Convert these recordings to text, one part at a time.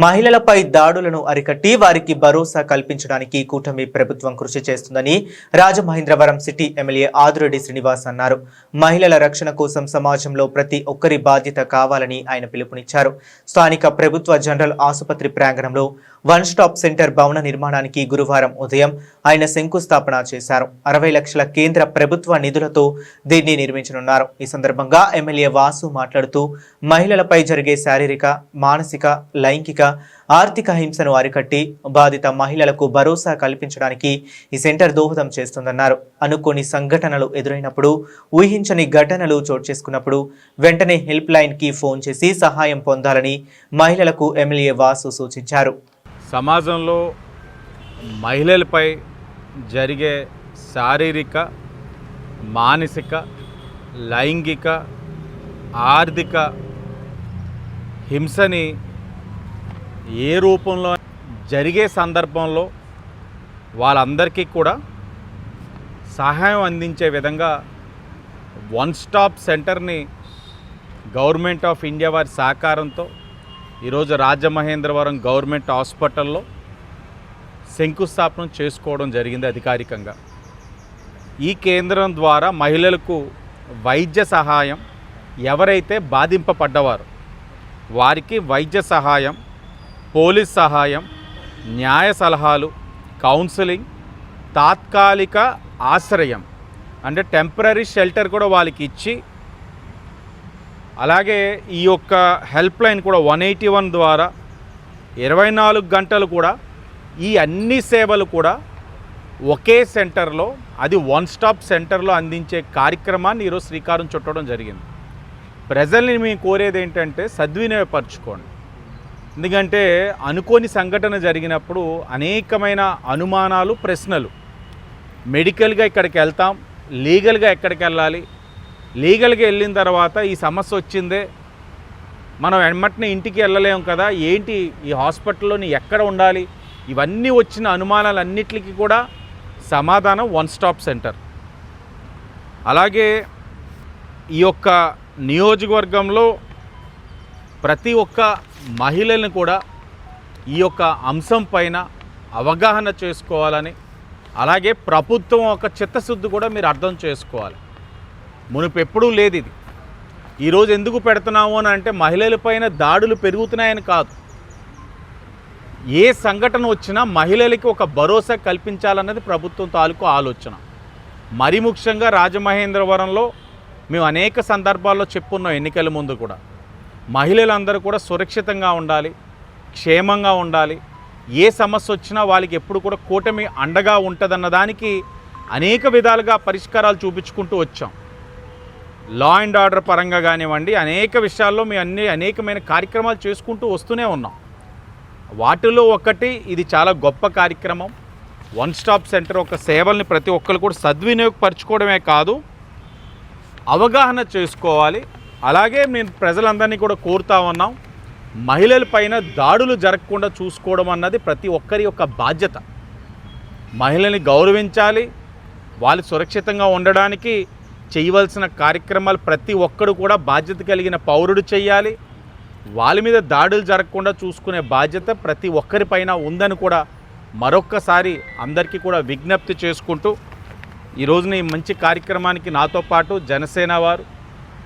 మహిళలపై దాడులను అరికట్టి వారికి భరోసా కల్పించడానికి కూటమి ప్రభుత్వం కృషి చేస్తుందని రాజమహేంద్రవరం సిటీ ఎమ్మెల్యే ఆదురెడ్డి శ్రీనివాస్ అన్నారు. మహిళల రక్షణ కోసం సమాజంలో ప్రతి ఒక్కరి బాధ్యత కావాలని ఆయన పిలుపునిచ్చారు. స్థానిక ప్రభుత్వ జనరల్ ఆసుపత్రి ప్రాంగణంలో వన్ స్టాప్ సెంటర్ భవన నిర్మాణానికి గురువారం ఉదయం ఆయన శంకుస్థాపన చేశారు. అరవై లక్షల కేంద్ర ప్రభుత్వ నిధులతో దీన్ని నిర్మించనున్నారు. ఈ సందర్భంగా ఎమ్మెల్యే వాసు మాట్లాడుతూ మహిళలపై జరిగే శారీరక మానసిక లైంగిక ఆర్థిక హింసను అరికట్టి బాధిత మహిళలకు భరోసా కల్పించడానికి ఈ సెంటర్ దోహదం చేస్తుందన్నారు. అనుకోని సంఘటనలు ఎదురైనప్పుడు ఊహించని ఘటనలు చోటు చేసుకున్నప్పుడు వెంటనే హెల్ప్ లైన్కి ఫోన్ చేసి సహాయం పొందాలని మహిళలకు ఎమ్మెల్యే వాసు సూచించారు. సమాజంలో మహిళలపై జరిగే శారీరక మానసిక లైంగిక ఆర్థిక హింసని ఏ రూపంలో జరిగే సందర్భంలో వాళ్ళందరికీ కూడా సహాయం అందించే విధంగా వన్ స్టాప్ సెంటర్ని గవర్నమెంట్ ఆఫ్ ఇండియా వారి సహకారంతో ఈరోజు రాజమహేంద్రవరం గవర్నమెంట్ హాస్పిటల్లో శంకుస్థాపన చేసుకోవడం జరిగింది అధికారికంగా. ఈ కేంద్రం ద్వారా మహిళలకు వైద్య సహాయం ఎవరైతే బాధింపబడ్డవారు వారికి వైద్య సహాయం పోలీస్ సహాయం న్యాయ సలహాలు కౌన్సిలింగ్ తాత్కాలిక ఆశ్రయం అంటే టెంపరీ షెల్టర్ కూడా వాళ్ళకి ఇచ్చి అలాగే ఈ యొక్క హెల్ప్ లైన్ కూడా వన్ ఎయిటీ వన్ ద్వారా ఇరవై నాలుగు గంటలు కూడా ఈ అన్ని సేవలు కూడా ఒకే సెంటర్లో అది వన్ స్టాప్ సెంటర్లో అందించే కార్యక్రమాన్ని ఈరోజు శ్రీకారం చుట్టడం జరిగింది. ప్రజల్ని మేము కోరేది ఏంటంటే సద్వినియోగపరచుకోండి. ఎందుకంటే అనుకోని సంఘటన జరిగినప్పుడు అనేకమైన అనుమానాలు ప్రశ్నలు. మెడికల్గా ఇక్కడికి వెళ్తాం లీగల్గా ఎక్కడికి వెళ్ళాలి లీగల్గా వెళ్ళిన తర్వాత ఈ సమస్య వచ్చిందే మనం వెంటనే ఇంటికి వెళ్ళలేము కదా ఏంటి ఈ హాస్పిటల్లోని ఎక్కడ ఉండాలి ఇవన్నీ వచ్చిన అనుమానాలన్నిటికీ కూడా సమాధానం వన్ స్టాప్ సెంటర్. అలాగే ఈ యొక్క నియోజకవర్గంలో ప్రతి ఒక్క మహిళలను కూడా ఈ యొక్క అంశం పైన అవగాహన చేసుకోవాలని అలాగే ప్రభుత్వం ఒక చిత్తశుద్ధి కూడా మీరు అర్థం చేసుకోవాలి. మునుపు ఎప్పుడూ లేదు ఇది ఈరోజు ఎందుకు పెడుతున్నాము అని అంటే మహిళలపైన దాడులు పెరుగుతున్నాయని కాదు. ఏ సంఘటన వచ్చినా మహిళలకి ఒక భరోసా కల్పించాలన్నది ప్రభుత్వం తాలూకు ఆలోచన. మరి ముఖ్యంగా రాజమహేంద్రవరంలో మేము అనేక సందర్భాల్లో చెప్పున్నాం ఎన్నికల ముందు కూడా. మహిళలందరూ కూడా సురక్షితంగా ఉండాలి క్షేమంగా ఉండాలి. ఏ సమస్య వచ్చినా వాళ్ళకి ఎప్పుడు కూడా కూటమి అండగా ఉంటుందన్న దానికి అనేక విధాలుగా పరిష్కారాలు చూపించుకుంటూ వచ్చాం. లా అండ్ ఆర్డర్ పరంగా కానివ్వండి అనేక విషయాల్లో మేము అన్ని అనేకమైన కార్యక్రమాలు చేసుకుంటూ వస్తూనే ఉన్నాం. వాటిలో ఒకటి ఇది చాలా గొప్ప కార్యక్రమం. వన్ స్టాప్ సెంటర్ ఒక సేవల్ని ప్రతి ఒక్కరు కూడా సద్వినియోగపరచుకోవడమే కాదు అవగాహన చేసుకోవాలి. అలాగే మేము ప్రజలందరినీ కూడా కోరుతా ఉన్నాం మహిళలపైన దాడులు జరగకుండా చూసుకోవడం అన్నది ప్రతి ఒక్కరి యొక్క బాధ్యత. మహిళల్ని గౌరవించాలి వాళ్ళు సురక్షితంగా ఉండడానికి చేయవలసిన కార్యక్రమాలు ప్రతి ఒక్కరు కూడా బాధ్యత కలిగిన పౌరుడు చేయాలి. వాళ్ళ మీద దాడులు జరగకుండా చూసుకునే బాధ్యత ప్రతి ఒక్కరిపైన ఉందని కూడా మరొక్కసారి అందరికీ కూడా విజ్ఞప్తి చేసుకుంటూ ఈరోజున ఈ మంచి కార్యక్రమానికి నాతో పాటు జనసేన వారు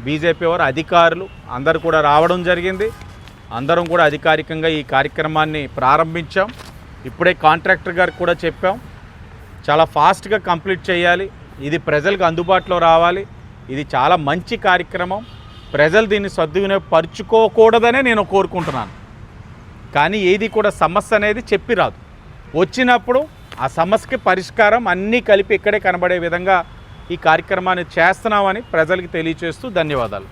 బీజేపీ వారు అధికారులు అందరు కూడా రావడం జరిగింది. అందరం కూడా అధికారికంగా ఈ కార్యక్రమాన్ని ప్రారంభించాం. ఇప్పుడే కాంట్రాక్టర్ గారికి కూడా చెప్పాం. చాలా ఫాస్ట్గా కంప్లీట్ చేయాలి. ఇది ప్రజలకు అందుబాటులో రావాలి. ఇది చాలా మంచి కార్యక్రమం. ప్రజలు దీన్ని సద్వినియోగపరుచుకోకూడదనే నేను కోరుకుంటున్నాను. కానీ ఏది కూడా సమస్య అనేది చెప్పి రాదు. వచ్చినప్పుడు ఆ సమస్యకి పరిష్కారం అన్నీ కలిపి ఇక్కడే కనబడే విధంగా ఈ కార్యక్రమాన్ని చేస్తున్నామని ప్రజలకు తెలియచేస్తూ ధన్యవాదాలు.